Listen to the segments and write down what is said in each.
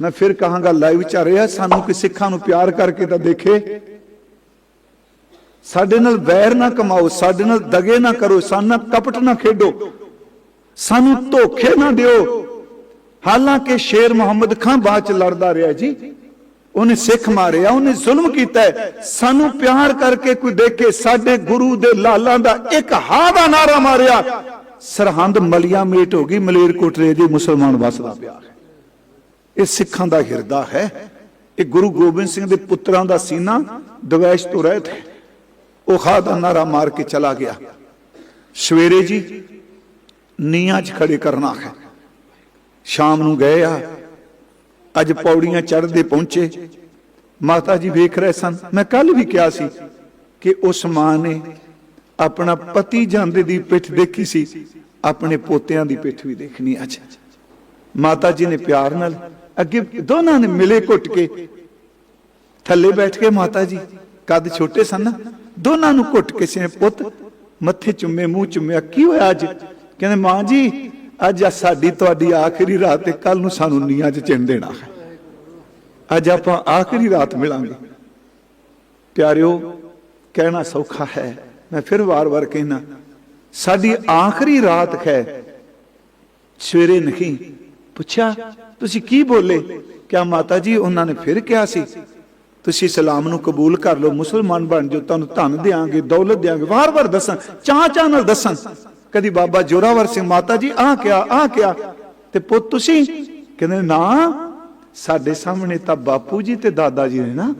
ਮੈਂ ਫਿਰ ਕਹਾਂਗਾ ਲਾਈਵ ਚੱਲ ਰਿਹਾ, ਸਾਨੂੰ ਕਿ ਸਿੱਖਾਂ ਨੂੰ ਪਿਆਰ ਕਰਕੇ ਤਾਂ ਦੇਖੇ। ਸਾਡੇ ਨਾਲ ਵੈਰ ਨਾ ਕਮਾਓ, ਸਾਡੇ ਨਾਲ ਦਗੇ ਨਾ ਕਰੋ ਸਾਡੇ ਨਾਲ ਕਪਟ ਨਾ ਖੇਡੋ। ਸਾਨੂੰ ਧੋਖੇ ਨਾ ਦਿਓ। ਹਾਲਾਂਕਿ ਸ਼ੇਰ ਮੁਹੰਮਦ ਖਾਨ ਬਾਅਦ ਚ ਲੜਦਾ ਰਿਹਾ ਜੀ। ਉਹਨੇ ਸਿੱਖ ਮਾਰਿਆ, ਉਹਨੇ ਜ਼ੁਲਮ ਕੀਤਾ ਸਾਨੂੰ ਪਿਆਰ ਕਰਕੇ ਕੋਈ ਦੇਖੇ, ਸਾਡੇ ਗੁਰੂ ਦੇ ਲਾਲਾਂ ਦਾ ਇੱਕ ਹਾ ਦਾ ਨਾਰਾ ਮਾਰਿਆ। ਸਰਹੰਦ ਮਲੀਆਂ ਮੇਟ ਹੋ ਗਈ ਮਲੇਰ ਕੋਟਰੇ ਦੀ ਮੁਸਲਮਾਨ ਵਸਦਾ ਪਿਆ ਇਹ ਸਿੱਖਾਂ ਦਾ ਹਿਰਦਾ ਹੈ। ਇਹ ਗੁਰੂ ਗੋਬਿੰਦ ਸਿੰਘ ਦੇ ਪੁੱਤਰਾਂ ਦਾ ਸੀਨਾ ਦਵੈਸ਼ ਤੋਂ ਰਹਿਤ ਹੈ। ਉਹ ਖਾ ਦਾ ਨਾਰਾ ਮਾਰ ਕੇ ਚਲਾ ਗਿਆ। ਸਵੇਰੇ ਜੀ ਨੀਆਂ 'ਚ ਖੜੇ ਕਰਨਾ ਹੈ। ਸ਼ਾਮ ਨੂੰ ਗਏ ਆ। ਅੱਜ ਪੌੜੀਆਂ ਚੜ੍ਹਦੇ ਪਹੁੰਚੇ। ਮਾਤਾ ਜੀ ਵੇਖ ਰਹੇ ਸਨ। ਮੈਂ ਕੱਲ ਵੀ ਕਿਹਾ ਸੀ ਕਿ ਉਸ ਮਾਂ ਨੇ ਆਪਣਾ ਪਤੀ ਜਾਂਦੇ ਦੀ ਪਿੱਠ ਦੇਖੀ ਸੀ। ਆਪਣੇ ਪੋਤਿਆਂ ਦੀ ਪਿੱਠ ਵੀ ਦੇਖਣੀ ਅੱਜ ਮਾਤਾ ਜੀ ਨੇ ਪਿਆਰ ਨਾਲ ਅੱਗੇ ਦੋਨਾਂ ਨੇ ਮਿਲੇ ਘੁੱਟ ਕੇ। ਥੱਲੇ ਬੈਠ ਕੇ ਮਾਤਾ ਜੀ, ਕੱਦ ਛੋਟੇ ਸਨ। ਦੋਨਾਂ ਨੂੰ ਘੁੱਟ ਕੇ ਸੀ ਪੁੱਤ, ਮੱਥੇ ਚੁੰਮੇ, ਮੂੰਹ ਚੁੰਮਿਆ, ਕੀ ਹੋਇਆ ਅੱਜ? ਕਹਿੰਦੇ, ਮਾਂ ਜੀ, ਅੱਜ ਆ ਸਾਡੀ ਤੁਹਾਡੀ ਆਖਰੀ ਰਾਤ ਤੇ ਕੱਲ ਨੂੰ ਸਾਨੂੰ ਨੀਆਂ 'ਚ ਚਿਣ ਦੇਣਾ ਹੈ। ਅੱਜ ਆਪਾਂ ਆਖਰੀ ਰਾਤ ਮਿਲਾਂਗੇ। ਪਿਆਰਿਓ, ਕਹਿਣਾ ਸੌਖਾ ਹੈ। ਮੈਂ ਫਿਰ ਵਾਰ-ਵਾਰ ਕਹਿਣਾ ਸਾਡੀ ਆਖਰੀ ਰਾਤ ਹੈ। ਸਵੇਰੇ ਨਹੀਂ ਪੁੱਛਿਆ, ਤੁਸੀਂ ਕੀ ਬੋਲੇ? ਕਿਆ ਮਾਤਾ ਜੀ, ਉਹਨਾਂ ਨੇ ਫਿਰ ਕਿਹਾ ਸੀ, ਤੁਸੀਂ ਇਸਲਾਮ ਨੂੰ ਕਬੂਲ ਕਰ ਲਓ, ਮੁਸਲਮਾਨ ਬਣ ਜਾਓ, ਤੁਹਾਨੂੰ ਧਨ ਦੇਾਂਗੇ ਦੌਲਤ ਦੇਾਂਗੇ ਵਾਰ-ਵਾਰ ਦੱਸਣ ਚਾਹ ਚਾਹ ਨਾਲ ਦੱਸਣ ਕਦੀ ਬਾਬਾ ਜੋਰਾਵਰ ਸਿੰਘ ਮਾਤਾ ਜੀ ਆਹ ਕਿਹਾ ਆਹ ਕਿਹਾ, ਤੇ ਪੁੱਤ ਤੁਸੀਂ? ਕਹਿੰਦੇ, ਨਾ, ਸਾਡੇ ਸਾਹਮਣੇ ਤਾਂ ਬਾਪੂ ਜੀ ਤੇ ਦਾਦਾ ਜੀ ਨੇ ਨਾ।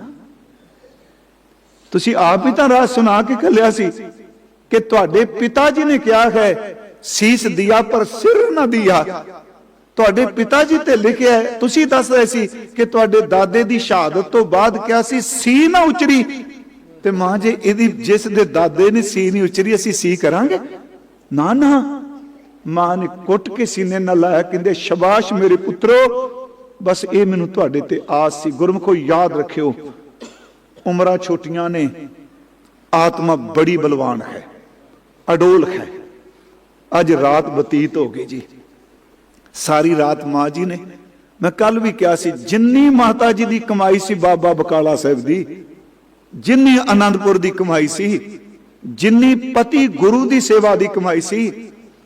ਤੁਸੀਂ ਆਪ ਹੀ ਤਾਂ ਰਾਹ ਸੁਣਾ ਕੇ ਕੱਲਿਆ ਸੀ ਕਿ ਤੁਹਾਡੇ ਪਿਤਾ ਜੀ ਨੇ ਕਿਹਾ ਹੈ, ਸੀਸ ਦਿਆ ਪਰ ਸਿਰ ਨਾ ਦਿਆ। ਤੁਹਾਡੇ ਪਿਤਾ ਜੀ ਤੇ ਲਿਖਿਆ ਹੈ, ਤੁਸੀਂ ਦੱਸ ਰਹੇ ਸੀ ਕਿ ਤੁਹਾਡੇ ਦਾਦੇ ਦੀ ਸ਼ਹਾਦਤ ਤੋਂ ਬਾਅਦ ਕਿਹਾ ਸੀ ਸੀ ਨਾ ਉਚਰੀ। ਤੇ ਮਾਂ ਜੇ, ਇਹਦੀ ਜਿਸ ਦੇ ਦਾਦੇ ਨੇ ਸੀ ਨਹੀਂ ਉਚਰੀ, ਅਸੀਂ ਸੀ ਕਰਾਂਗੇ। ਨਾ ਨਾ। ਮਾਂ ਨੇ ਕੁੱਟ ਕੇ ਸੀਨੇ ਨਾਲ ਲਾਇਆ, ਕਹਿੰਦੇ, ਸ਼ਬਾਸ਼ ਮੇਰੇ ਪੁੱਤਰੋ, ਬਸ ਇਹ ਮੈਨੂੰ ਤੁਹਾਡੇ ਤੇ ਆਸ ਸੀ। ਗੁਰਮਖੋ, ਯਾਦ ਰੱਖਿਓ, ਉਮਰਾਂ ਛੋਟੀਆਂ ਨੇ, ਆਤਮਾ ਬੜੀ ਬਲਵਾਨ ਹੈ, ਅਡੋਲ ਹੈ। ਅੱਜ ਰਾਤ ਬਤੀਤ ਹੋ ਗਈ ਜੀ। ਸਾਰੀ ਰਾਤ ਮਾਂ ਜੀ ਨੇ। ਮੈਂ ਕੱਲ ਵੀ ਕਿਹਾ ਸੀ, ਜਿੰਨੀ ਮਾਤਾ ਜੀ ਦੀ ਕਮਾਈ ਸੀ ਬਾਬਾ ਬਕਾਲਾ ਸਾਹਿਬ ਦੀ, ਜਿੰਨੀ ਆਨੰਦਪੁਰ ਦੀ ਕਮਾਈ ਸੀ, ਜਿੰਨੀ ਪਤੀ ਗੁਰੂ ਦੀ ਸੇਵਾ ਦੀ ਕਮਾਈ ਸੀ,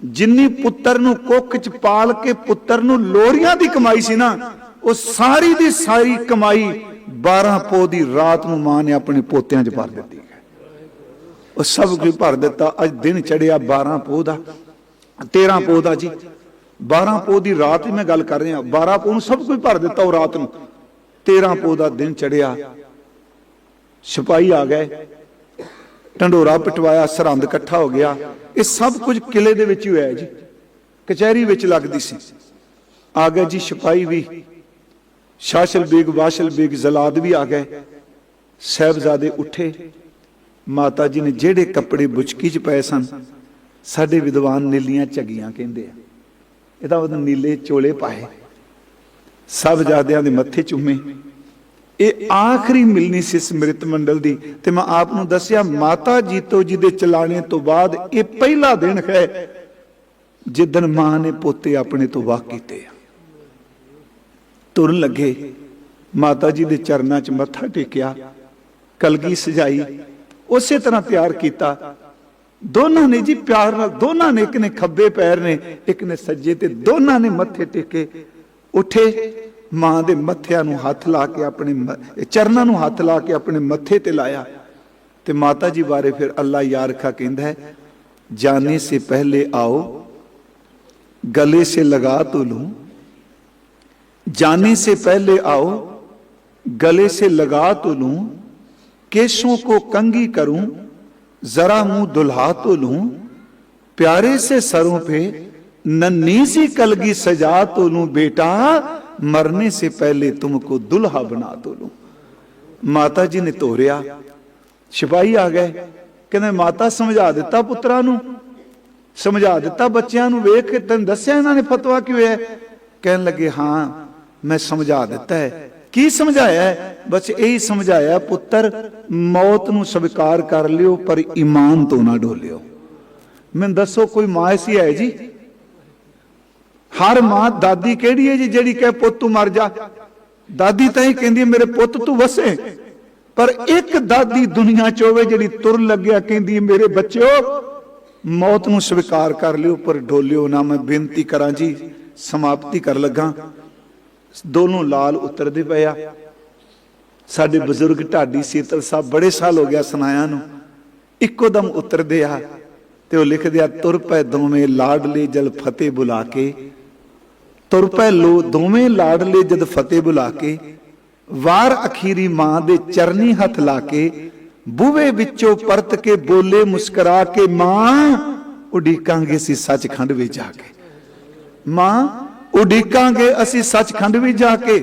ਜਿੰਨੀ ਪੁੱਤਰ ਨੂੰ ਕੁੱਖ ਚ ਪਾਲ ਕੇ ਪੁੱਤਰ ਨੂੰ ਲੋਰੀਆਂ ਦੀ ਕਮਾਈ ਸੀ ਨਾ, ਉਹ ਸਾਰੀ ਦੀ ਸਾਰੀ ਕਮਾਈ 12 ਪੋ ਦੀ ਰਾਤ ਨੂੰ ਮਾਂ ਨੇ ਆਪਣੇ ਪੋਤਿਆਂ 'ਚ ਭਰ ਦਿੱਤੀ ਉਹ ਸਭ ਕੁਝ ਭਰ ਦਿੱਤਾ, ਅੱਜ ਦਿਨ ਚੜਿਆ 12 ਪੋ ਦਾ 13 ਪੋ ਦਾ ਜੀ। 12 ਪੋ ਦੀ ਰਾਤ ਹੀ ਮੈਂ ਗੱਲ ਕਰ ਰਿਹਾ। 12 ਪੋ ਨੂੰ ਸਭ ਕੁਝ ਭਰ ਦਿੱਤਾ ਉਹ ਰਾਤ ਨੂੰ। 13 ਪੋ ਦਾ ਦਿਨ ਚੜਿਆ। ਸਿਪਾਹੀ ਆ ਗਏ। ਢੰਡੋਰਾ ਪਟਵਾਇਆ, ਸਰਹੰਦ ਇਕੱਠਾ ਹੋ ਗਿਆ। ਇਹ ਸਭ ਕੁਝ ਕਿਲੇ ਦੇ ਵਿੱਚ ਹੀ ਹੋਇਆ ਜੀ। ਕਚਹਿਰੀ ਵਿੱਚ ਲੱਗਦੀ ਸੀ। ਆ ਗਏ ਜੀ ਸਿਪਾਹੀ ਵੀ। ਸ਼ਾਸ਼ਲ ਬੇਗ ਵਾਸ਼ਲ ਬੇਗ, ਜ਼ਲਾਦ ਵੀ ਆ ਗਏ। ਸਹਿਬਜ਼ਾਦੇ ਉੱਠੇ। ਮਾਤਾ ਜੀ ਨੇ ਜਿਹੜੇ ਕੱਪੜੇ ਬੁਚਕੀ 'ਚ ਪਏ ਸਨ, ਸਾਡੇ ਵਿਦਵਾਨ ਨੀਲੀਆਂ ਝੱਗੀਆਂ ਕਹਿੰਦੇ ਆ। ਇਹਦਾ ਉਹ ਨੀਲੇ ਚੋਲੇ ਪਾਏ। ਸਭ ਜਾਦਿਆਂ ਦੇ ਮੱਥੇ ਚੁੰਮੇ। ਇਹ ਆਖਰੀ ਮਿਲਣੀ ਸੀ ਸਮ੍ਰਿਤ ਮੰਡਲ ਦੀ ਤੇ ਮੈਂ ਆਪ ਨੂੰ ਦੱਸਿਆ, ਮਾਤਾ ਜੀਤੋ ਜੀ ਦੇ ਚਲਾਣੇ ਤੋਂ ਬਾਅਦ ਇਹ ਪਹਿਲਾ ਦਿਨ ਹੈ ਜਿੱਦਨ ਮਾਂ ਨੇ ਪੋਤੇ ਆਪਣੇ ਤੋਂ ਵਾਹ ਕੀਤੇ ਤੁਰਨ ਲੱਗੇ, ਮਾਤਾ ਜੀ ਦੇ ਚਰਨਾਂ 'ਚ ਮੱਥਾ ਟੇਕਿਆ, ਕਲਗੀ ਸਜਾਈ, ਉਸੇ ਤਰ੍ਹਾਂ ਤਿਆਰ ਕੀਤਾ। ਦੋਨਾਂ ਨੇ ਜੀ ਪਿਆਰ ਨਾਲ ਦੋਨਾਂ ਨੇ ਇੱਕ ਨੇ ਖੱਬੇ ਪੈਰ ਨੇ ਇੱਕ ਨੇ ਸੱਜੇ ਤੇ ਦੋਨਾਂ ਨੇ ਮੱਥੇ ਟੇਕੇ ਉੱਠੇ ਮਾਂ ਦੇ ਮੱਥਿਆਂ ਨੂੰ ਹੱਥ ਲਾ ਕੇ ਆਪਣੇ ਮ- ਚਰਨਾਂ ਨੂੰ ਹੱਥ ਲਾ ਕੇ ਆਪਣੇ ਮੱਥੇ ਤੇ ਲਾਇਆ ਤੇ ਮਾਤਾ ਜੀ ਬਾਰੇ ਫਿਰ ਅੱਲਾ ਯਾਰਖਾ ਕਹਿੰਦਾ ਹੈ ਜਾਣੇ ਸੇ ਪਹਿਲੇ ਆਓ गले से लगा तो लूं जाने से पहले आओ गले से लगा तो लूं केशों को कंगी करूं जरा मुंह दुल्हा तो लूं प्यारे से सरों पे नन्ही सी कलगी सजा तो लूं बेटा मरने से पहले तुमको दुल्हा बना तो लूं ਮਾਤਾ ਜੀ ਨੇ ਤੋਰਿਆ ਸਿਪਾਹੀ ਆ ਗਏ ਕਹਿੰਦੇ ਮਾਤਾ ਸਮਝਾ ਦਿੱਤਾ ਪੁੱਤਰਾਂ ਨੂੰ ਸਮਝਾ ਦਿੱਤਾ ਬੱਚਿਆਂ ਨੂੰ ਵੇਖ ਕੇ ਤੈਨੂੰ ਦੱਸਿਆ ਇਹਨਾਂ ਨੇ ਫਤਵਾ ਕੀ ਹੋਇਆ ਹੈ? ਕਹਿਣ ਲੱਗੇ ਹਾਂ ਮੈਂ ਸਮਝਾ ਦਿੱਤਾ ਹੈ ਕੀ ਸਮਝਾਇਆ ਬਸ ਇਹੀ ਸਮਝਾਇਆ, ਪੁੱਤਰ, ਮੌਤ ਨੂੰ ਸਵੀਕਾਰ ਕਰ ਲਿਓ, ਪਰ ਈਮਾਨ ਤੋਂ ਨਾ ਡੋਲਿਓ। ਮੈਨੂੰ ਦੱਸੋ, ਕੋਈ ਮਾਂ ਐਸੀ ਹੈ ਜੀ? ਹਰ ਮਾਂ ਦਾਦੀ ਕਿਹੜੀ ਹੈ ਜੀ, ਜਿਹੜੀ ਕਹੇ, ਪੁੱਤ, ਤੂੰ ਮਰ ਜਾ। ਦਾਦੀ ਤਾਂ ਹੀ ਕਹਿੰਦੀ ਮੇਰੇ ਪੁੱਤ, ਤੂੰ ਵਸੇ। ਪਰ ਇੱਕ ਦਾਦੀ ਦੁਨੀਆ 'ਚ ਹੋਵੇ, ਜਿਹੜੀ ਤੁਰ ਲੱਗਿਆ, ਕਹਿੰਦੀ ਮੇਰੇ ਬੱਚਿਓ, ਮੌਤ ਨੂੰ ਸਵੀਕਾਰ ਕਰ ਲਿਓ, ਪਰ ਡੋਲਿਓ ਨਾ। ਮੈਂ ਬੇਨਤੀ ਕਰਾਂ ਜੀ, ਸਮਾਪਤੀ ਕਰ ਲੱਗਾ। ਦੋਨੋਂ ਲਾਲ ਉਤਰਦੇ ਪਏ ਆ। ਸਾਡੇ ਬਜ਼ੁਰਗ ਢਾਡੀ ਸੀਤਲ ਸਾਹਿਬ ਬੜੇ ਸਾਲ ਹੋ ਗਿਆ ਸੁਨਾਇਆ ਨੂੰ। ਇੱਕੋ ਦਮ ਉਤਰਦੇ ਆ ਤੇ ਉਹ ਲਿਖਦੇ ਆ, ਤੁਰ ਪੈ ਦੋਵੇਂ ਲਾਡਲੇ ਜਲ ਫਤਿਹ ਬੁਲਾ ਕੇ। ਤੁਰ ਪੈ ਲੋ ਦੋਵੇਂ ਲਾਡਲੇ ਜਦ ਫਤਿਹ ਬੁਲਾ ਕੇ। ਵਾਰ ਅਖੀਰੀ ਮਾਂ ਦੇ ਚਰਨੀ ਹੱਥ ਲਾ ਕੇ ਬੂਵੇ ਵਿੱਚੋਂ ਪਰਤ ਕੇ ਬੋਲੇ ਮੁਸਕਰਾ ਕੇ, ਮਾਂ, ਉਡੀਕਾਂਗੇ ਸੀ ਸੱਚਖੰਡ ਵਿੱਚ ਜਾ ਕੇ। ਮਾਂ ਉਡੀਕਾਂਗੇ, ਅਸੀਂ ਸੱਚਖੰਡ ਵੀ ਜਾ ਕੇ।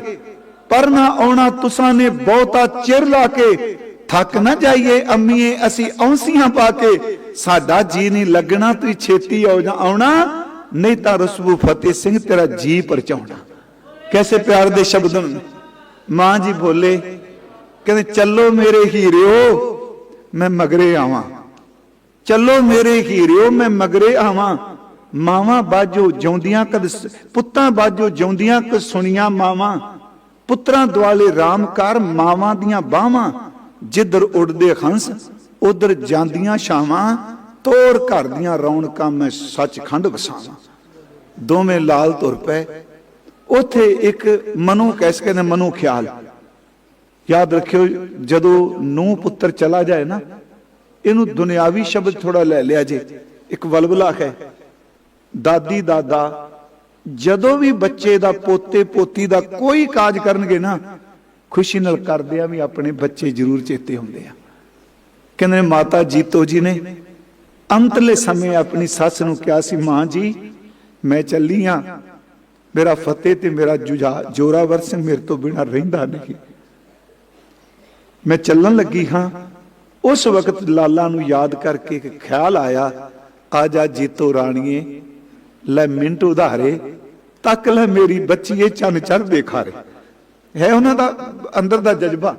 ਪਰ ਨਾ ਆਉਣਾ, ਤੁਸਾਂ ਨੇ ਬਹੁਤਾ ਚਿਰ ਲਾ ਕੇ। ਥੱਕ ਨਾ ਜਾਈਏ ਅੰਮੀਏ, ਅਸੀਂ ਔਂਸੀਆਂ ਪਾ ਕੇ। ਸਾਡਾ ਜੀ ਨਹੀਂ ਲੱਗਣਾ ਤੂੰ ਛੇਤੀ ਆਉ ਜਾ ਆਉਣਾ। ਨਹੀਂ ਤਾਂ ਰਸਬੂ ਫਤਿਹ ਸਿੰਘ ਤੇਰਾ ਜੀ ਪਰਚਾਉਣਾ। ਕੈਸੇ ਪਿਆਰ ਦੇ ਸ਼ਬਦ ਨੇ ਮਾਂ ਜੀ ਬੋਲੇ, ਕਹਿੰਦੇ, ਚੱਲੋ ਮੇਰੇ ਹੀਰਿਓ, ਮੈਂ ਮਗਰੇ ਆਵਾਂ। ਚੱਲੋ ਮੇਰੇ ਹੀਰਿਓ, ਮੈਂ ਮਗਰੇ ਆਵਾਂ। ਮਾਵਾਂ ਬਾਜੋ ਜਿਉਂਦੀਆਂ ਕਦ ਪੁੱਤਾਂ ਬਾਜੋ ਜਿਉਂਦੀਆਂ ਕ ਸੁਣੀਆਂ ਮਾਵਾਂ? ਪੁੱਤਰਾਂ ਦੁਆਲੇ RAM ਕਰ ਮਾਵਾਂ ਦੀਆਂ ਬਾਹਾਂ। ਜਿੱਧਰ ਉੱਡਦੇ ਹੰਸ, ਉਧਰ ਜਾਂਦੀਆਂ ਛਾਵਾਂ। ਤੋਰ ਘਰ ਦੀਆਂ ਰੌਣਕਾਂ ਮੈਂ ਸੱਚਖੰਡ ਵਸਾਵਾਂ। ਦੋਵੇਂ ਲਾਲ ਤੁਰ ਪਏ। ਉਥੇ ਇੱਕ ਮਨੋ ਕੈਸ ਕਹਿੰਦੇ ਮਨੋ ਖਿਆਲ। ਯਾਦ ਰੱਖਿਓ, ਜਦੋਂ ਨੂੰ ਪੁੱਤਰ ਚਲਾ ਜਾਏ ਨਾ, ਇਹਨੂੰ ਦੁਨਿਆਵੀ ਸ਼ਬਦ ਥੋੜਾ ਲੈ ਲਿਆ ਜੇ। ਇੱਕ ਵਲਵਲਾ ਹੈ। ਦਾਦੀ, ਦਾਦਾ, ਜਦੋਂ ਵੀ ਬੱਚੇ ਦਾ ਪੋਤੇ, ਪੋਤੀ ਦਾ ਕੋਈ ਕਾਜ ਕਰਨਗੇ ਨਾ, ਖੁਸ਼ੀ ਨਾਲ ਕਰਦੇ ਆ ਵੀ ਆਪਣੇ ਬੱਚੇ ਜ਼ਰੂਰ ਚੇਤੇ ਹੁੰਦੇ ਆ। ਕਹਿੰਦੇ ਮਾਤਾ ਜੀਤੋ ਜੀ ਨੇ, ਅੰਤਲੇ ਸਮੇਂ ਆਪਣੀ ਸੱਸ ਨੂੰ ਕਿਹਾ ਸੀ, ਮਾਂ ਜੀ, ਮੈਂ ਚੱਲੀ ਆ। ਮੇਰਾ ਫਤਿਹ ਤੇ ਮੇਰਾ ਜੁਝਾ ਜੋਰਾਵਰ ਸਿੰਘ ਮੇਰੇ ਤੋਂ ਬਿਨਾ ਰਹਿੰਦਾ ਨਹੀਂ। ਮੈਂ ਚੱਲਣ ਲੱਗੀ ਹਾਂ। ਉਸ ਵਕਤ ਲਾਲਾ ਨੂੰ ਯਾਦ ਕਰਕੇ ਇੱਕ ਖਿਆਲ ਆਇਆ, ਆ ਜਾ ਜੀਤੋ ਰਾਣੀਏ ਲੈ ਮਿੰਟ ਉਧਾਰੇ, ਤੱਕ ਲੈ ਮੇਰੀ ਬੱਚੀਏ ਚੰਨ ਚੜ੍ਹਦੇ ਖਾਰੇ ਹੈ ਉਹਨਾਂ ਦਾ ਅੰਦਰ ਦਾ ਜਜ਼ਬਾ।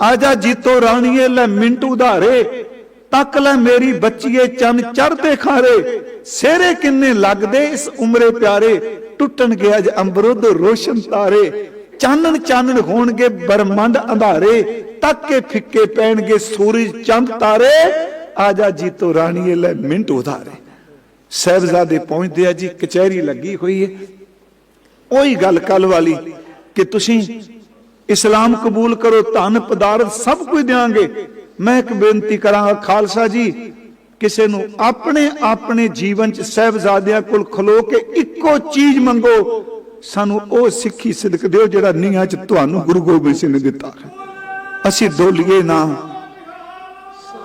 ਆ ਜਾ ਜੀਤੋ ਰਾਣੀਏ ਲੈ ਮਿੰਟ ਉਧਾਰੇ, ਤੱਕ ਲੈ ਮੇਰੀ ਬੱਚੀਏ ਚੰਨ ਚੜਦੇ ਖਾਰੇ ਸੇਰੇ ਕਿੰਨੇ ਲੱਗਦੇ ਇਸ ਉਮਰੇ ਪਿਆਰੇ ਟੁੱਟਣਗੇ ਅੱਜ ਅੰਬਰੋਂ ਤੋਂ ਰੋਸ਼ਨ ਤਾਰੇ। ਚਾਨਣ ਚਾਨਣ ਹੋਣਗੇ ਬਰਮੰਡ ਅੰਧਾਰੇ, ਤੱਕ ਕੇ ਫਿੱਕੇ ਪੈਣਗੇ ਸੂਰਜ ਚੰਦ ਤਾਰੇ। ਆ ਜਾ ਜੀਤੋ ਰਾਣੀਏ ਲੈ ਮਿੰਟ ਉਧਾਰੇ। ਸਹਿਬਜ਼ਾਦੇ ਪਹੁੰਚਦੇ ਆ ਜੀ, ਕਚਹਿਰੀ ਲੱਗੀ ਹੋਈ ਹੈ। ਉਹੀ ਗੱਲ ਕੱਲ ਵਾਲੀ ਕਿ ਤੁਸੀਂ ਇਸਲਾਮ ਕਬੂਲ ਕਰੋ, ਧਨ ਪਦਾਰਥ ਸਭ ਕੁਝ ਦੇਾਂਗੇ ਮੈਂ ਇੱਕ ਬੇਨਤੀ ਕਰਾਂਗਾ ਖਾਲਸਾ ਜੀ, ਕਿਸੇ ਨੂੰ ਆਪਣੇ ਆਪਣੇ ਜੀਵਨ ਚ ਸਹਿਬਜ਼ਾਦਿਆਂ ਕੋਲ ਖਲੋ ਕੇ ਇੱਕੋ ਚੀਜ਼ ਮੰਗੋ, ਸਾਨੂੰ ਉਹ ਸਿੱਖੀ ਸਿਦਕ ਦਿਓ ਜਿਹੜਾ ਨੀਹਾਂ ਚ ਤੁਹਾਨੂੰ ਗੁਰੂ ਗੋਬਿੰਦ ਸਿੰਘ ਨੇ ਦਿੱਤਾ ਹੈ। ਅਸੀਂ ਦੋਲੀਏ ਨਾ।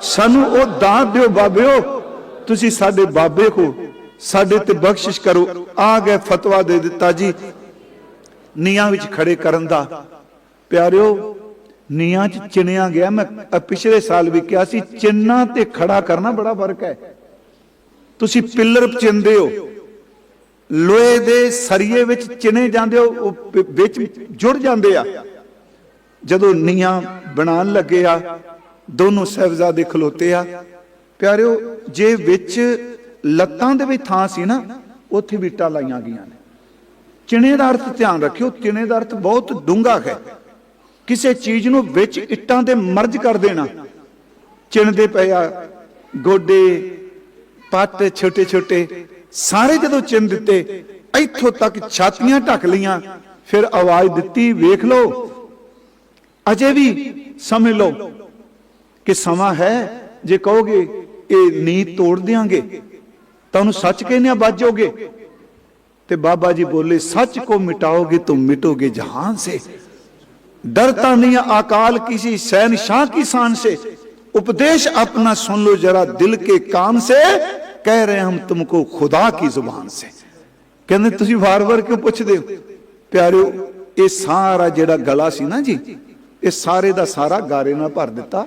ਸਾਨੂੰ ਉਹ ਦਾਨ ਦਿਓ ਬਾਬਿਓ ਤੁਸੀਂ ਸਾਡੇ ਬਾਬੇ ਹੋ, ਸਾਡੇ ਤੇ ਬਖਸ਼ਿਸ਼ ਕਰੋ। ਆ ਗਏ ਫਤਵਾ ਦੇ ਦਿੱਤਾ ਜੀ। ਨੀਆਂ ਵਿੱਚ ਖੜੇ ਕਰਨ ਦਾ। ਪਿਆਰਿਓ ਨੀਆਂ 'ਚ ਚਿਣਿਆ ਗਿਆ। ਮੈਂ ਪਿਛਲੇ ਸਾਲ ਵੀ ਕਿਹਾ ਸੀ ਚਿੰਨਾ ਤੇ ਖੜਾ ਕਰਨਾ ਬੜਾ ਫ਼ਰਕ ਹੈ। ਤੁਸੀਂ ਪਿੱਲਰ ਚਿੰਦੇ ਹੋ। ਲੋਹੇ ਦੇ ਸਰੀਏ ਵਿੱਚ ਚਿਣੇ ਜਾਂਦੇ ਹੋ, ਉਹ ਵਿੱਚ ਜੁੜ ਜਾਂਦੇ ਆ। ਜਦੋਂ ਨੀਆਂ ਬਣਾਉਣ ਲੱਗੇ ਆ, ਦੋਨੋਂ ਸਹਿਬਜ਼ਾਦੇ ਖਲੋਤੇ ਆ। ਪਿਆਰਿਓ, ਜੇ ਵਿੱਚ ਲੱਤਾਂ ਦੇ ਵਿੱਚ ਥਾਂ ਸੀ ਨਾ, ਉੱਥੇ ਵੀ ਲਾਈਆਂ ਗਈਆਂ ਨੇ। ਚਿਣੇ ਦਾ ਅਰਥ ਧਿਆਨ ਰੱਖਿਓ, ਚਿਣੇ ਦਾ ਅਰਥ ਬਹੁਤ ਡੂੰਘਾ ਹੈ। ਕਿਸੇ ਚੀਜ਼ ਨੂੰ ਵਿੱਚ ਇੱਟਾਂ ਦੇ ਮਰਜ ਕਰ ਦੇਣਾ। ਚਿਣਦੇ ਪਏ ਆ, ਗੋਡੇ, ਪੱਟ ਛੋਟੇ ਛੋਟੇ ਸਾਰੇ ਜਦੋਂ ਚਿੰਨ ਦਿੱਤੇ, ਇੱਥੋਂ ਤੱਕ ਛਾਤੀਆਂ ਢੱਕ ਲੀਆਂ ਫਿਰ ਆਵਾਜ਼ ਦਿੱਤੀ, ਵੇਖ ਲਓ। ਅਜੇ ਵੀ ਸਮਝ ਲਓ ਕਿ ਸਮਾਂ ਹੈ, ਜੇ ਕਹੋਗੇ ਇਹ ਨੀਤ ਤੋੜ ਦਿਆਂਗੇ ਤਾਂ ਉਹਨੂੰ ਸੱਚ ਕਹਿੰਦੇ ਆ ਬਾਜੋਗੇ ਤੇ ਬਾਬਾ ਜੀ ਬੋਲੇ ਸੱਚ ਕੋ ਮਿਟਾਓਗੇ ਤੁਮ ਮਿਟੋਗੇ ਜਹਾਨ से डरता नहीं अकाल किसी शहनशाह की शान से उपदेश अपना सुन लो जरा दिल के काम से कह रहे हम तुमको खुदा की जुबान से ਕਹਿੰਦੇ ਤੁਸੀਂ ਵਾਰ-ਵਾਰ ਕਿਉਂ ਪੁੱਛਦੇ ਹੋ ਪਿਆਰਿਓ ਇਹ ਸਾਰਾ ਜਿਹੜਾ ਗਲਾ ਸੀ ਨਾ ਜੀ ਇਹ ਸਾਰੇ ਦਾ ਸਾਰਾ ਗਾਰੇ ਨਾਲ ਭਰ ਦਿੱਤਾ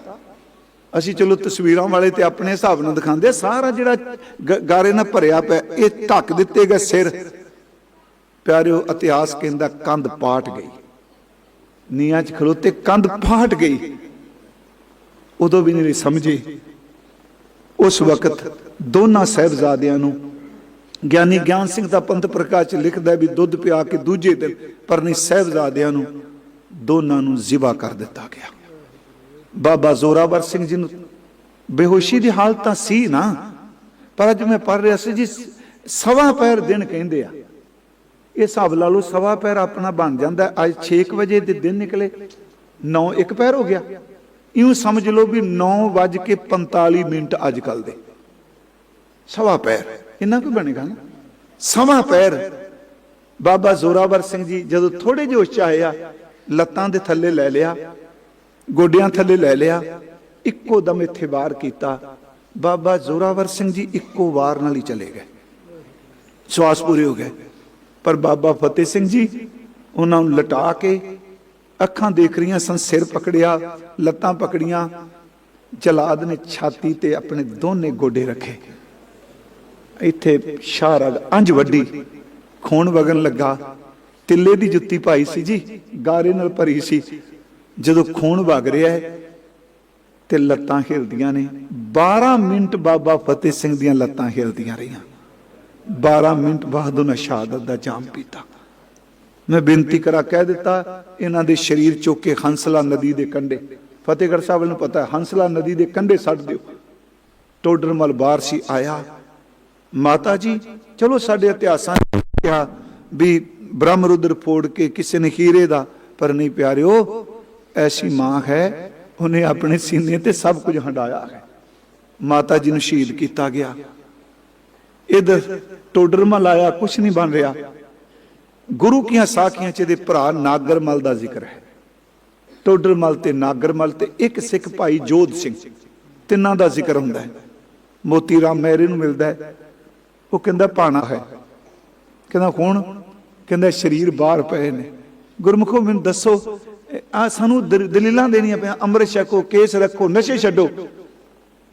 ਅਸੀਂ ਚਲੋ ਤਸਵੀਰਾਂ ਵਾਲੇ ਤੇ ਆਪਣੇ ਹਿਸਾਬ ਨਾਲ ਦਿਖਾਉਂਦੇ ਸਾਰਾ ਜਿਹੜਾ ਗ- ਗਾਰੇ ਨਾਲ ਭਰਿਆ ਪਿਆ, ਇਹ ਢੱਕ ਦਿੱਤੇ ਗਏ ਸਿਰ। ਪਿਆਰਿਓ, ਇਤਿਹਾਸ ਕਹਿੰਦਾ ਕੰਧ ਪਾਟ ਗਈ। ਨੀਆਂ 'ਚ ਖਲੋਤੇ ਕੰਧ ਫਾਟ ਗਈ। ਉਦੋਂ ਵੀ ਨਹੀਂ ਸਮਝੇ। ਉਸ ਵਕਤ ਦੋਨਾਂ ਸਹਿਬਜ਼ਾਦਿਆਂ ਨੂੰ ਗਿਆਨੀ ਗਿਆਨ ਸਿੰਘ ਦਾ ਪੰਥ ਪ੍ਰਕਾਸ਼ ਲਿਖਦਾ ਵੀ ਦੁੱਧ ਪਿਆ ਕੇ ਦੂਜੇ ਦਿਨ, ਪਰ ਨਹੀਂ, ਸਹਿਬਜ਼ਾਦਿਆਂ ਨੂੰ ਦੋਨਾਂ ਨੂੰ ਜ਼ਿਬਾ ਕਰ ਦਿੱਤਾ ਗਿਆ। ਬਾਬਾ ਜ਼ੋਰਾਵਰ ਸਿੰਘ ਜੀ ਨੂੰ ਬੇਹੋਸ਼ੀ ਦੀ ਹਾਲਤ ਤਾਂ ਸੀ ਨਾ, ਪਰ ਅੱਜ ਮੈਂ ਪੜ ਰਿਹਾ ਸੀ ਜੀ, ਸਵਾ ਪੈਰ ਦਿਨ ਕਹਿੰਦੇ ਆ। ਇਹ ਹਿਸਾਬ ਲਾ ਲਓ, ਸਵਾ ਪੈਰ ਆਪਣਾ ਬਣ ਜਾਂਦਾ, ਅੱਜ 6 ਵਜੇ ਦੇ ਦਿਨ ਨਿਕਲੇ 9 ਇੱਕ ਪੈਰ ਹੋ ਗਿਆ। ਇਉਂ ਸਮਝ ਲਓ ਵੀ 9 ਵੱਜ ਕੇ 45 ਮਿੰਟ ਅੱਜ ਕੱਲ ਦੇ। ਸਵਾ ਪੈਰ ਇੰਨਾ ਕੋਈ ਬਣੇਗਾ ਨਾ? ਸਵਾ ਪੈਰ। ਬਾਬਾ ਜ਼ੋਰਾਵਰ ਸਿੰਘ ਜੀ ਜਦੋਂ ਥੋੜੇ ਜਿਹੇ ਚ ਆਏ ਆ, ਲੱਤਾਂ ਦੇ ਥੱਲੇ ਲੈ ਲਿਆ ਗੋਡਿਆਂ ਥੱਲੇ ਲੈ ਲਿਆ, ਇੱਕੋ ਦਮ ਇੱਥੇ ਵਾਰ ਕੀਤਾ। ਬਾਬਾ ਜ਼ੋਰਾਵਰ ਸਿੰਘ ਜੀ ਇੱਕੋ ਵਾਰ ਨਾਲ ਹੀ ਚਲੇ ਗਏ। ਸਵਾਸ ਪੂਰੇ ਹੋ ਗਏ। ਪਰ ਬਾਬਾ ਫਤਿਹ ਸਿੰਘ ਜੀ, ਉਹਨਾਂ ਨੂੰ ਲਟਾ ਕੇ ਅੱਖਾਂ ਦੇਖ ਰਹੀਆਂ ਸਨ, ਸਿਰ ਪਕੜਿਆ, ਲੱਤਾਂ ਪਕੜੀਆਂ, ਜਲਾਦ ਨੇ ਛਾਤੀ ਤੇ ਆਪਣੇ ਦੋਨੇ ਗੋਡੇ ਰੱਖੇ। ਇੱਥੇ ਸ਼ਾਰਗ ਅੰਜ ਵੱਡੀ, ਖੂਨ ਵਗਣ ਲੱਗਾ। ਤਿੱਲੇ ਦੀ ਜੁੱਤੀ ਪਾਈ ਸੀ ਜੀ, ਗਾਰੇ ਨਾਲ ਭਰੀ ਸੀ। ਜਦੋਂ ਖੂਨ ਵਗ ਰਿਹਾ ਹੈ ਤੇ ਲੱਤਾਂ ਹਿਲਦੀਆਂ ਨੇ। 12 ਮਿੰਟ ਬਾਬਾ ਫਤਿਹ ਸਿੰਘ ਦੀਆਂ ਲੱਤਾਂ ਹਿਲਦੀਆਂ ਰਹੀਆਂ। 12 ਮਿੰਟ ਬਾਅਦ ਉਹਨਾਂ ਸ਼ਹਾਦਤ ਦਾ ਜਾਮ ਪੀਤਾ। ਮੈਂ ਬੇਨਤੀ ਕਰਾ, ਕਹਿ ਦਿੱਤਾ, ਇਹਨਾਂ ਦੇ ਸਰੀਰ ਚੁੱਕ ਕੇ ਹੰਸਲਾ ਨਦੀ ਦੇ ਕੰਢੇ। ਫਤਿਹਗੜ੍ਹ ਸਾਹਿਬ ਨੂੰ ਪਤਾ ਹੈ, ਹੰਸਲਾ ਨਦੀ ਦੇ ਕੰਢੇ ਛੱਡ ਦਿਓ। ਟੋਡਰਮਲ ਬਾਹਰ ਸੀ, ਆਇਆ। ਮਾਤਾ ਜੀ, ਚਲੋ ਸਾਡੇ ਇਤਿਹਾਸਾਂ ਨੇ ਕਿਹਾ ਵੀ ਬ੍ਰਹਮ ਰੁਦਰ ਫੋੜ ਕੇ ਕਿਸੇ ਨੇ ਹੀਰੇ ਦਾ, ਪਰ ਨਹੀਂ ਪਿਆਰਿਓ ਐਸੀ ਮਾਂ ਹੈ, ਉਹਨੇ ਆਪਣੇ ਸੀਨੇ ਤੇ ਸਭ ਕੁਝ ਹੰਡਾਇਆ ਹੈ। ਮਾਤਾ ਜੀ ਨੂੰ ਸ਼ਹੀਦ ਕੀਤਾ ਗਿਆ। ਇਧਰ ਟੋਡਰਮਲ ਆਇਆ ਕੁਝ ਨਹੀਂ ਬਣ ਰਿਹਾ। ਗੁਰੂ ਕੀਆਂ ਸਾਖੀਆਂ ਚ ਇਹਦੇ ਭਰਾ ਨਾਗਰਮਲ ਦਾ ਜ਼ਿਕਰ ਹੈ। ਟੋਡਰਮਲ ਤੇ ਨਾਗਰਮਲ ਤੇ ਇੱਕ ਸਿੱਖ ਭਾਈ ਜੋਧ ਸਿੰਘ, ਤਿੰਨਾਂ ਦਾ ਜ਼ਿਕਰ ਹੁੰਦਾ ਹੈ। ਮੋਤੀ ਰਾਮ ਮਹਿਰੇ ਨੂੰ ਮਿਲਦਾ ਹੈ। ਉਹ ਕਹਿੰਦਾ ਪਾਣਾ ਹੈ। ਕਹਿੰਦਾ, ਕੌਣ? ਕਹਿੰਦਾ, ਸਰੀਰ ਬਾਹਰ ਪਏ ਨੇ। ਗੁਰਮੁਖੋ, ਮੈਨੂੰ ਦੱਸੋ ਆ ਸਾਨੂੰ ਦਲ- ਦਲੀਲਾਂ ਦੇਣੀਆਂ ਪਿਆ ਅੰਮ੍ਰਿਤ ਛਕੋ, ਕੇਸ ਰੱਖੋ, ਨਸ਼ੇ ਛੱਡੋ।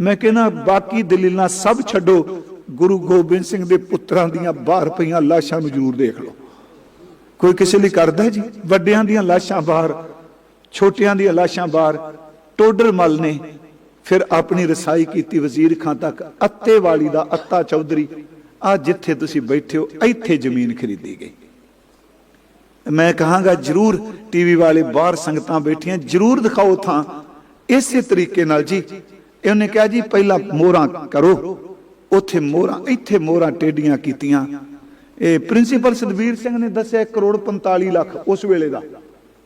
ਮੈਂ ਕਹਿੰਦਾ, ਬਾਕੀ ਦਲੀਲਾਂ ਸਭ ਛੱਡੋ। ਗੁਰੂ ਗੋਬਿੰਦ ਸਿੰਘ ਦੇ ਪੁੱਤਰਾਂ ਦੀਆਂ ਬਾਹਰ ਪਈਆਂ ਲਾਸ਼ਾਂ ਨੂੰ ਜ਼ਰੂਰ ਦੇਖ ਲਓ। ਕੋਈ ਕਿਸੇ ਲਈ ਕਰਦਾ ਜੀ? ਵੱਡਿਆਂ ਦੀਆਂ ਲਾਸ਼ਾਂ ਬਾਹਰ, ਛੋਟਿਆਂ ਦੀਆਂ ਲਾਸ਼ਾਂ ਬਾਹਰ, ਟੋਡਰ ਮਲ ਨੇ। ਫਿਰ ਆਪਣੀ ਰਸਾਈ ਕੀਤੀ ਵਜ਼ੀਰ ਖਾਂ ਤੱਕ, ਅੱਤੇ ਵਾਲੀ ਦਾ ਅੱਤਾ ਚੌਧਰੀ। ਆ ਜਿੱਥੇ ਤੁਸੀਂ ਬੈਠੇ ਹੋ, ਇੱਥੇ ਜ਼ਮੀਨ ਖਰੀਦੀ ਗਈ। ਮੈਂ ਕਹਾਂਗਾ, ਜਰੂਰ ਟੀਵੀ ਵਾਲੇ ਬਾਹਰ ਸੰਗਤਾਂ ਬੈਠੀਆਂ, ਜਰੂਰ ਦਿਖਾਓ ਥਾਂ। ਇਸੇ ਤਰੀਕੇ ਨਾਲ ਜੀ, ਇਹਨੇ ਕਿਹਾ ਜੀ, ਪਹਿਲਾਂ ਮੋਹਰਾਂ ਕਰੋ। ਉੱਥੇ ਮੋਹਰਾਂ, ਇੱਥੇ ਮੋਹਰਾਂ ਟੇਡੀਆਂ ਕੀਤੀਆਂ। ਇਹ ਪ੍ਰਿੰਸੀਪਲ ਸਤਵੀਰ ਸਿੰਘ ਨੇ ਦੱਸਿਆ ਇੱਕ ਕਰੋੜ 45 ਲੱਖ ਉਸ ਵੇਲੇ ਦਾ।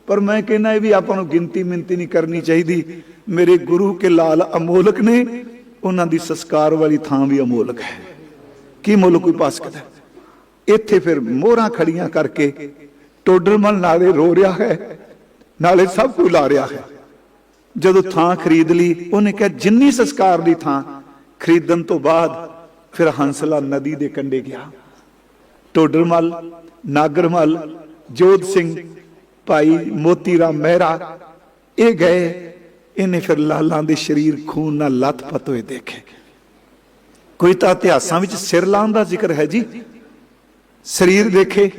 ਪਰ ਮੈਂ ਕਹਿੰਦਾ, ਇਹ ਵੀ ਆਪਾਂ ਨੂੰ ਗਿਣਤੀ ਮਿੰਤੀ ਨਹੀਂ ਕਰਨੀ ਚਾਹੀਦੀ। ਮੇਰੇ ਗੁਰੂ ਕੇ ਲਾਲ ਅਮੋਲਕ ਨੇ, ਉਹਨਾਂ ਦੀ ਸੰਸਕਾਰ ਵਾਲੀ ਥਾਂ ਵੀ ਅਮੋਲਕ ਹੈ। ਕੀ ਮੁੱਲ ਕੋਈ ਪਾ ਸਕਦਾ ਇੱਥੇ ਫਿਰ ਮੋਹਰਾਂ ਖੜੀਆਂ ਕਰਕੇ ਟੋਡਰਮਲ ਨਾਲੇ ਰੋ ਰਿਹਾ ਹੈ, ਨਾਲੇ ਸਭ ਕੁਝ ਲਾ ਰਿਹਾ ਹੈ। ਜਦੋਂ ਥਾਂ ਖਰੀਦ ਲਈ, ਉਹਨੇ ਕਿਹਾ, ਜਿੰਨੀ ਸੰਸਕਾਰ ਦੀ ਥਾਂ, ਖਰੀਦਣ ਤੋਂ ਬਾਅਦ ਫਿਰ ਹੰਸਲਾ ਨਦੀ ਦੇ ਕੰਢੇ ਗਿਆ। ਟੋਡਰਮਲ, ਨਾਗਰਮਲ, ਜੋਧ ਸਿੰਘ, ਭਾਈ ਮੋਤੀ ਰਾਮ ਮਹਿਰਾ, ਇਹ ਗਏ, ਇਹਨੇ ਫਿਰ ਲਾਲਾਂ ਦੇ ਸਰੀਰ ਖੂਨ ਨਾਲ ਲੱਥਪੱਥ ਹੋਏ ਦੇਖੇ। ਕੋਈ ਤਾਂ ਇਤਿਹਾਸਾਂ ਵਿੱਚ ਸਿਰ ਲਾਉਣ ਦਾ ਜ਼ਿਕਰ ਹੈ ਜੀ। ਸਰੀਰ ਦੇਖੇ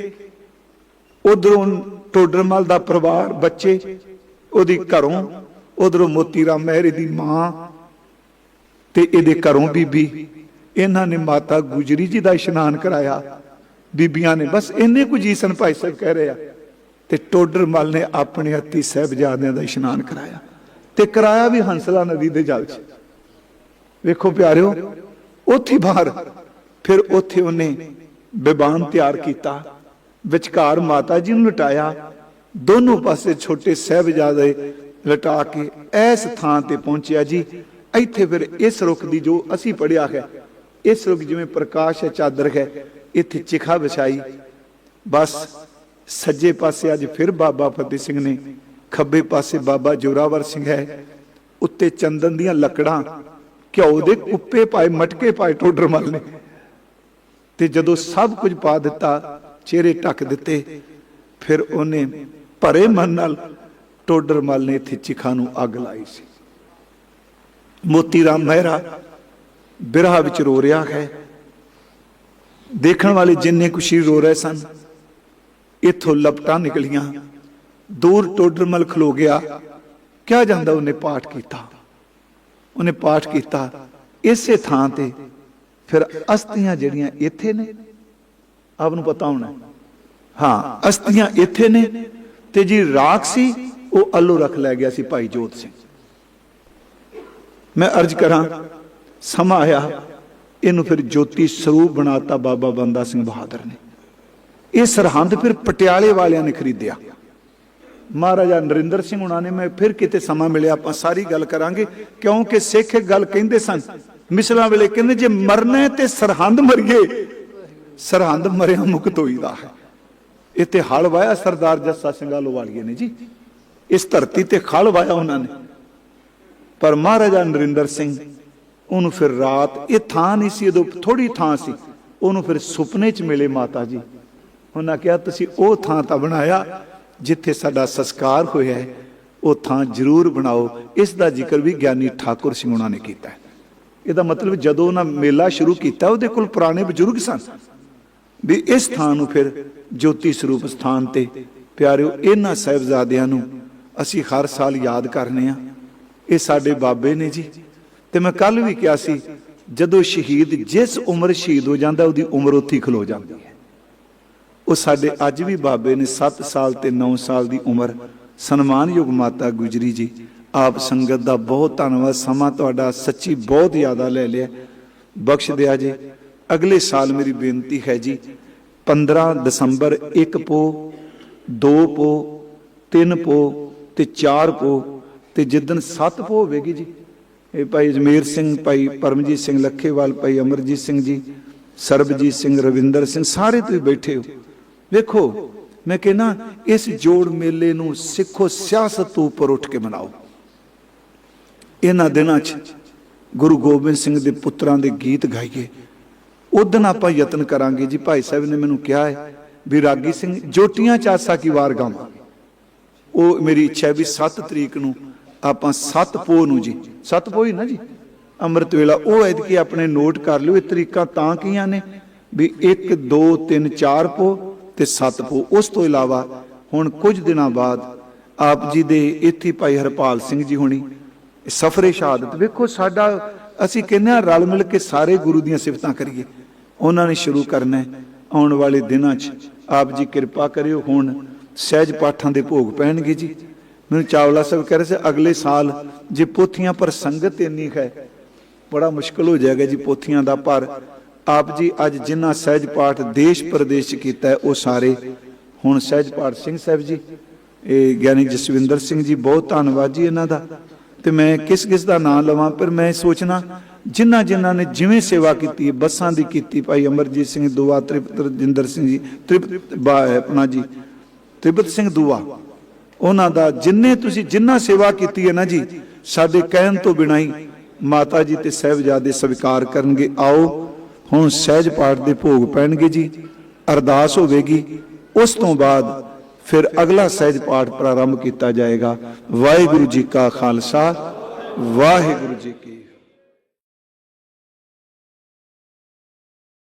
ਉਧਰੋਂ ਟੋਡਰਮਲ ਦਾ ਪਰਿਵਾਰ, ਬੱਚੇ, ਉਹਦੀ ਘਰੋਂ, ਉਧਰੋਂ ਮੋਤੀ ਰਾਮ ਮਹਿਰੇ ਦੀ ਮਾਂ ਤੇ ਇਹਦੇ ਘਰੋਂ ਬੀਬੀ। ਇਹਨਾਂ ਨੇ ਮਾਤਾ ਗੁਜਰੀ ਜੀ ਦਾ ਇਸ਼ਨਾਨ ਕਰਾਇਆ। ਬੀਬੀਆਂ ਨੇ ਬਸ ਇੰਨੇ ਕੁ ਜੀ ਭਾਈ ਸਾਹਿਬ ਕਹਿ ਰਹੇ ਆ। ਤੇ ਟੋਡਰਮਲ ਨੇ ਆਪਣੇ ਹੱਥੀ ਸਾਹਿਬਜ਼ਾਦਿਆਂ ਦਾ ਇਸ਼ਨਾਨ ਕਰਾਇਆ। ਤੇ ਕਰਾਇਆ ਵੀ ਹੰਸਲਾ ਨਦੀ ਦੇ ਜਲ 'ਚ। ਵੇਖੋ ਪਿਆਰਿਓ, ਉੱਥੇ ਬਾਹਰ। ਫਿਰ ਉੱਥੇ ਉਹਨੇ ਬਿਬਾਨ ਤਿਆਰ ਕੀਤਾ। ਵਿਚਕਾਰ ਮਾਤਾ ਜੀ ਨੂੰ ਲਟਾਇਆ। ਦੋਨੋਂ ਪਾਸੇ ਛੋਟੇ ਸਹਿਬਜ਼ਾਦੇ ਲਟਾ ਕੇ ਇਸ ਥਾਂ ਤੇ ਪਹੁੰਚਿਆ ਜੀ। ਇੱਥੇ ਫਿਰ ਇਸ ਰੁੱਖ ਦੀ ਜੋ ਅਸੀਂ ਪੜਿਆ ਹੈ, ਇਸ ਰੁੱਖ ਜਿਵੇਂ ਪ੍ਰਕਾਸ਼ ਹੈ, ਚਾਦਰ ਹੈ, ਇੱਥੇ ਚਿਖਾ ਵਿਛਾਈ। ਬਸ ਸੱਜੇ ਪਾਸੇ ਅੱਜ ਫਿਰ ਬਾਬਾ ਫਤਿਹ ਸਿੰਘ ਨੇ, ਖੱਬੇ ਪਾਸੇ ਬਾਬਾ ਜੋਰਾਵਰ ਸਿੰਘ ਹੈ। ਉੱਤੇ ਚੰਦਨ ਦੀਆਂ ਲੱਕੜਾਂ, ਘਿਓ ਦੇ ਕੁੱਪੇ ਪਾਏ, ਮਟਕੇ ਪਾਏ ਟੋਡਰਮਲ ਨੇ। ਤੇ ਜਦੋਂ ਸਭ ਕੁਝ ਪਾ ਦਿੱਤਾ ਚਿਹਰੇ ਢੱਕ ਦਿੱਤੇ। ਫਿਰ ਉਹਨੇ ਭਰੇ ਮਨ ਨਾਲ ਟੋਡਰਮਲ ਨੇ ਇੱਥੇ ਚਿਖਾ ਨੂੰ ਅੱਗ ਲਾਈ ਸੀ। ਮੋਤੀ ਰਾਮ ਮਹਿਰਾ ਬਿਰਹਾ ਵਿੱਚ ਰੋ ਰਿਹਾ ਹੈ। ਦੇਖਣ ਵਾਲੇ ਜਿੰਨੇ ਕੁਸ਼ੀ ਰੋ ਰਹੇ ਸਨ, ਇੱਥੋਂ ਲਪਟਾਂ ਨਿਕਲੀਆਂ। ਦੂਰ ਟੋਡਰਮਲ ਖਲੋ ਗਿਆ। ਕਿਹਾ ਜਾਂਦਾ ਉਹਨੇ ਪਾਠ ਕੀਤਾ। ਉਹਨੇ ਪਾਠ ਕੀਤਾ ਇਸੇ ਥਾਂ ਤੇ। ਫਿਰ ਅਸਤੀਆਂ ਜਿਹੜੀਆਂ ਇੱਥੇ ਨੇ ਆਪ ਨੂੰ ਪਤਾ ਹੋਣਾ ਹਾਂ। ਅਸਤੀਆਂ ਇੱਥੇ ਨੇ ਤੇ ਜੀ ਰਾਖ ਸੀ, ਉਹ ਅੱਲੋ ਰੱਖ ਲੈ ਗਿਆ ਸੀ ਭਾਈ ਜੋਤ ਸਿੰਘ। ਮੈਂ ਅਰਜ਼ ਕਰਾਂ, ਸਮਾਂ ਆਇਆ, ਇਹਨੂੰ ਫਿਰ ਜੋਤੀ ਸਰੂਪ ਬਣਾਤਾ ਬਾਬਾ ਬੰਦਾ ਸਿੰਘ ਬਹਾਦਰ ਨੇ। ਇਹ ਸਰਹੰਦ ਫਿਰ ਪਟਿਆਲੇ ਵਾਲਿਆਂ ਨੇ ਖਰੀਦਿਆ। ਮਹਾਰਾਜਾ ਨਰਿੰਦਰ ਸਿੰਘ ਉਹਨਾਂ ਨੇ, ਮੈਂ ਫਿਰ ਕਿਤੇ ਸਮਾਂ ਮਿਲਿਆ, ਆਪਾਂ ਸਾਰੀ ਗੱਲ ਕਰਾਂਗੇ, ਕਿਉਂਕਿ ਸਿੱਖ ਇੱਕ ਗੱਲ ਕਹਿੰਦੇ ਸਨ, ਮਿਸਲਾਂ ਵੇਲੇ ਕਹਿੰਦੇ, ਜੇ ਮਰਨਾ ਤੇ ਸਰਹੰਦ ਮਰੀਏ ਸਰਹੰਦ ਮਰਿਆ ਮੁਕਤ ਹੋਈਦਾ ਹੈ। ਇੱਥੇ ਹਲ ਵਾਇਆ ਸਰਦਾਰ ਜੱਸਾ ਸਿੰਘ ਆਲੋਵਾਲੀਏ ਨੇ ਜੀ। ਇਸ ਧਰਤੀ ਤੇ ਖਲ ਵਾਇਆ ਉਹਨਾਂ ਨੇ। ਪਰ ਮਹਾਰਾਜਾ ਨਰਿੰਦਰ ਸਿੰਘ, ਉਹਨੂੰ ਫਿਰ ਰਾਤ ਇਹ ਥਾਂ ਨਹੀਂ ਸੀ, ਉਦੋਂ ਥੋੜੀ ਥਾਂ ਸੀ। ਉਹਨੂੰ ਫਿਰ ਸੁਪਨੇ 'ਚ ਮਿਲੇ ਮਾਤਾ ਜੀ। ਉਹਨਾਂ ਕਿਹਾ, ਤੁਸੀਂ ਉਹ ਥਾਂ ਤਾਂ ਬਣਾਇਆ ਜਿੱਥੇ ਸਾਡਾ ਸੰਸਕਾਰ ਹੋਇਆ ਹੈ। ਉਹ ਥਾਂ ਜ਼ਰੂਰ ਬਣਾਓ। ਇਸ ਦਾ ਜ਼ਿਕਰ ਵੀ ਗਿਆਨੀ ਠਾਕੁਰ ਸਿੰਘ ਉਹਨਾਂ ਨੇ ਕੀਤਾ ਇਹਦਾ ਮਤਲਬ ਜਦੋਂ ਉਹਨਾਂ ਮੇਲਾ ਸ਼ੁਰੂ ਕੀਤਾ, ਉਹਦੇ ਕੋਲ ਪੁਰਾਣੇ ਬਜ਼ੁਰਗ ਸਨ। ਵੀ ਇਸ ਥਾਂ ਨੂੰ ਫਿਰ ਜੋਤੀ ਸਰੂਪ ਸਥਾਨ ਤੇ, ਪਿਆਰਿਓ, ਇਹਨਾਂ ਸਾਹਿਬਜ਼ਾਦਿਆਂ ਨੂੰ ਅਸੀਂ ਹਰ ਸਾਲ ਯਾਦ ਕਰਨੇ ਆ। ਇਹ ਸਾਡੇ ਬਾਬੇ ਨੇ ਜੀ। ਤੇ ਮੈਂ ਕੱਲ ਵੀ ਕਿਹਾ ਸੀ, ਜਦੋਂ ਸ਼ਹੀਦ ਜਿਸ ਉਮਰ ਸ਼ਹੀਦ ਹੋ ਜਾਂਦਾ, ਉਹਦੀ ਉਮਰ ਉੱਥੇ ਖਲੋ ਜਾਂਦੀ ਹੈ। ਉਹ ਸਾਡੇ ਅੱਜ ਵੀ ਬਾਬੇ ਨੇ 7 ਸਾਲ ਤੇ 9 ਸਾਲ ਦੀ ਉਮਰ ਸਨਮਾਨਯੋਗ ਮਾਤਾ ਗੁਜਰੀ ਜੀ। ਆਪ ਸੰਗਤ ਦਾ ਬਹੁਤ ਧੰਨਵਾਦ। ਸਮਾਂ ਤੁਹਾਡਾ ਸੱਚੀ ਬਹੁਤ ਜ਼ਿਆਦਾ ਲੈ ਲਿਆ। ਬਖਸ਼ ਦਿਆ ਜੀ। ਅਗਲੇ ਸਾਲ ਮੇਰੀ ਬੇਨਤੀ ਹੈ ਜੀ 15 ਦਸੰਬਰ 1 ਪੋ 2 ਪੋ 3 ਪੋ ਤੇ 4 ਪੋ ਤੇ ਜਿੱਦਨ 7 ਪੋ ਹੋਵੇਗੀ ਜੀ, ਇਹ ਭਾਈ ਜਮੀਰ ਸਿੰਘ, ਭਾਈ ਪਰਮਜੀਤ ਸਿੰਘ ਲੱਖੇਵਾਲ, ਭਾਈ ਅਮਰਜੀਤ ਸਿੰਘ ਜੀ, ਸਰਬਜੀਤ ਸਿੰਘ, ਰਵਿੰਦਰ ਸਿੰਘ, ਸਾਰੇ ਤੁਸੀਂ ਬੈਠੇ ਹੋ। ਵੇਖੋ, ਮੈਂ ਕਹਿੰਨਾ ਇਸ ਜੋੜ ਮੇਲੇ ਨੂੰ ਸਿੱਖੋ, ਸਿਆਸਤ ਤੋਂ ਉੱਪਰ ਉੱਠ ਕੇ ਮਨਾਓ। ਇਹਨਾਂ ਦਿਨਾਂ 'ਚ ਗੁਰੂ ਗੋਬਿੰਦ ਸਿੰਘ ਦੇ ਪੁੱਤਰਾਂ ਦੇ ਗੀਤ ਗਾਈਏ ਉਦੋਂ ਆਪਾਂ ਯਤਨ ਕਰਾਂਗੇ ਜੀ, ਭਾਈ ਸਾਹਿਬ ਨੇ ਮੈਨੂੰ ਕਿਹਾ ਹੈ ਵੀ ਰਾਗੀ ਸਿੰਘ ਜੋਟੀਆਂ ਚਾਸਾ ਕੀ ਵਾਰ ਗਾਵਾਂ। ਉਹ ਮੇਰੀ ਇੱਛਾ ਹੈ ਵੀ 7 ਤਰੀਕ ਨੂੰ ਆਪਾਂ 7 ਪੋ ਨੂੰ ਜੀ। 7 ਪੋ ਹੀ ਨਾ ਜੀ? ਅੰਮ੍ਰਿਤ ਵੇਲਾ, ਉਹ ਐਦ ਕਿ ਆਪਣੇ ਨੋਟ ਕਰ ਲਿਓ, ਇਹ ਤਰੀਕਾਂ ਤਾਂ ਕੀਆਂ ਨੇ ਵੀ 1 2 3 4 ਪੋ ਤੇ 7 ਪੋ ਉਸ ਤੋਂ ਇਲਾਵਾ ਹੁਣ ਕੁਝ ਦਿਨਾਂ ਬਾਅਦ ਆਪ ਜੀ ਦੇ ਇੱਥੇ ਭਾਈ ਹਰਪਾਲ ਸਿੰਘ ਜੀ ਹੋਣੀ, ਸਫਰੇ ਸ਼ਹਾਦਤ। ਵੇਖੋ ਸਾਡਾ, ਅਸੀਂ ਕਹਿੰਦੇ ਆ ਰਲ ਮਿਲ ਕੇ ਸਾਰੇ ਗੁਰੂ ਦੀਆਂ ਸਿਫਤਾਂ ਕਰੀਏ। ਉਹਨਾਂ ਨੇ ਸ਼ੁਰੂ ਕਰਨਾ ਆਉਣ ਵਾਲੇ ਦਿਨਾਂ 'ਚ ਆਪ ਜੀ ਕਿਰਪਾ ਕਰਿਓ। ਹੁਣ ਸਹਿਜ ਪਾਠਾਂ ਦੇ ਭੋਗ ਪੈਣਗੇ ਜੀ। ਮੈਨੂੰ ਚਾਵਲਾ ਸਾਹਿਬ ਕਹਿ ਰਹੇ ਸੀ ਅਗਲੇ ਸਾਲ ਜੇ ਪੋਥੀਆਂ ਪਰ ਸੰਗਤ ਇੰਨੀ ਹੈ ਬੜਾ ਮੁਸ਼ਕਲ ਹੋ ਜਾਏਗਾ ਜੀ ਪੋਥੀਆਂ ਦਾ ਪਰ। ਆਪ ਜੀ ਅੱਜ ਜਿੰਨਾ ਸਹਿਜ ਪਾਠ ਦੇਸ਼ ਪ੍ਰਦੇਸ਼ 'ਚ ਕੀਤਾ ਹੈ, ਉਹ ਸਾਰੇ। ਹੁਣ ਸਹਿਜ ਪਾਠ ਸਿੰਘ ਸਾਹਿਬ ਜੀ ਇਹ ਗਿਆਨੀ ਜਸਵਿੰਦਰ ਸਿੰਘ ਜੀ ਬਹੁਤ ਧੰਨਵਾਦ ਜੀ ਇਹਨਾਂ ਦਾ। ਤੇ ਮੈਂ ਕਿਸ ਕਿਸ ਦਾ ਨਾਮ ਲਵਾਂ ਪਰ ਮੈਂ ਸੋਚਣਾ ਜਿਨ੍ਹਾਂ ਜਿਨ੍ਹਾਂ ਨੇ ਜਿਵੇਂ ਸੇਵਾ ਕੀਤੀ ਹੈ ਬੱਸਾਂ ਦੀ ਕੀਤੀ ਭਾਈ ਅਮਰਜੀਤ ਸਿੰਘ ਦੁਆ, ਤ੍ਰਿਪਤ ਰਜਿੰਦਰ ਸਿੰਘ ਜੀ, ਤ੍ਰਿਪਤ ਆਪਣਾ ਜੀ, ਤ੍ਰਿਪਤ ਸਿੰਘ ਦੁਆ। ਉਹਨਾਂ ਦਾ ਜਿੰਨੇ ਤੁਸੀਂ ਜਿੰਨਾ ਸੇਵਾ ਕੀਤੀ ਹੈ ਨਾ ਜੀ, ਸਾਡੇ ਕਹਿਣ ਤੋਂ ਬਿਨਾਂ ਹੀ ਮਾਤਾ ਜੀ ਤੇ ਸਹਿਬਜ਼ਾਦੇ ਸਵੀਕਾਰ ਕਰਨਗੇ, ਆਓ ਹੁਣ ਸਹਿਜ ਪਾਠ ਦੇ ਭੋਗ ਪੈਣਗੇ ਜੀ, ਅਰਦਾਸ ਹੋਵੇਗੀ, ਉਸ ਤੋਂ ਬਾਅਦ ਫਿਰ ਅਗਲਾ ਸਹਿਜ ਪਾਠ ਪ੍ਰਾਰੰਭ ਕੀਤਾ ਜਾਏਗਾ। ਵਾਹਿਗੁਰੂ ਜੀ ਕਾ ਖਾਲਸਾ, ਵਾਹਿਗੁਰੂ ਜੀ ਕੀ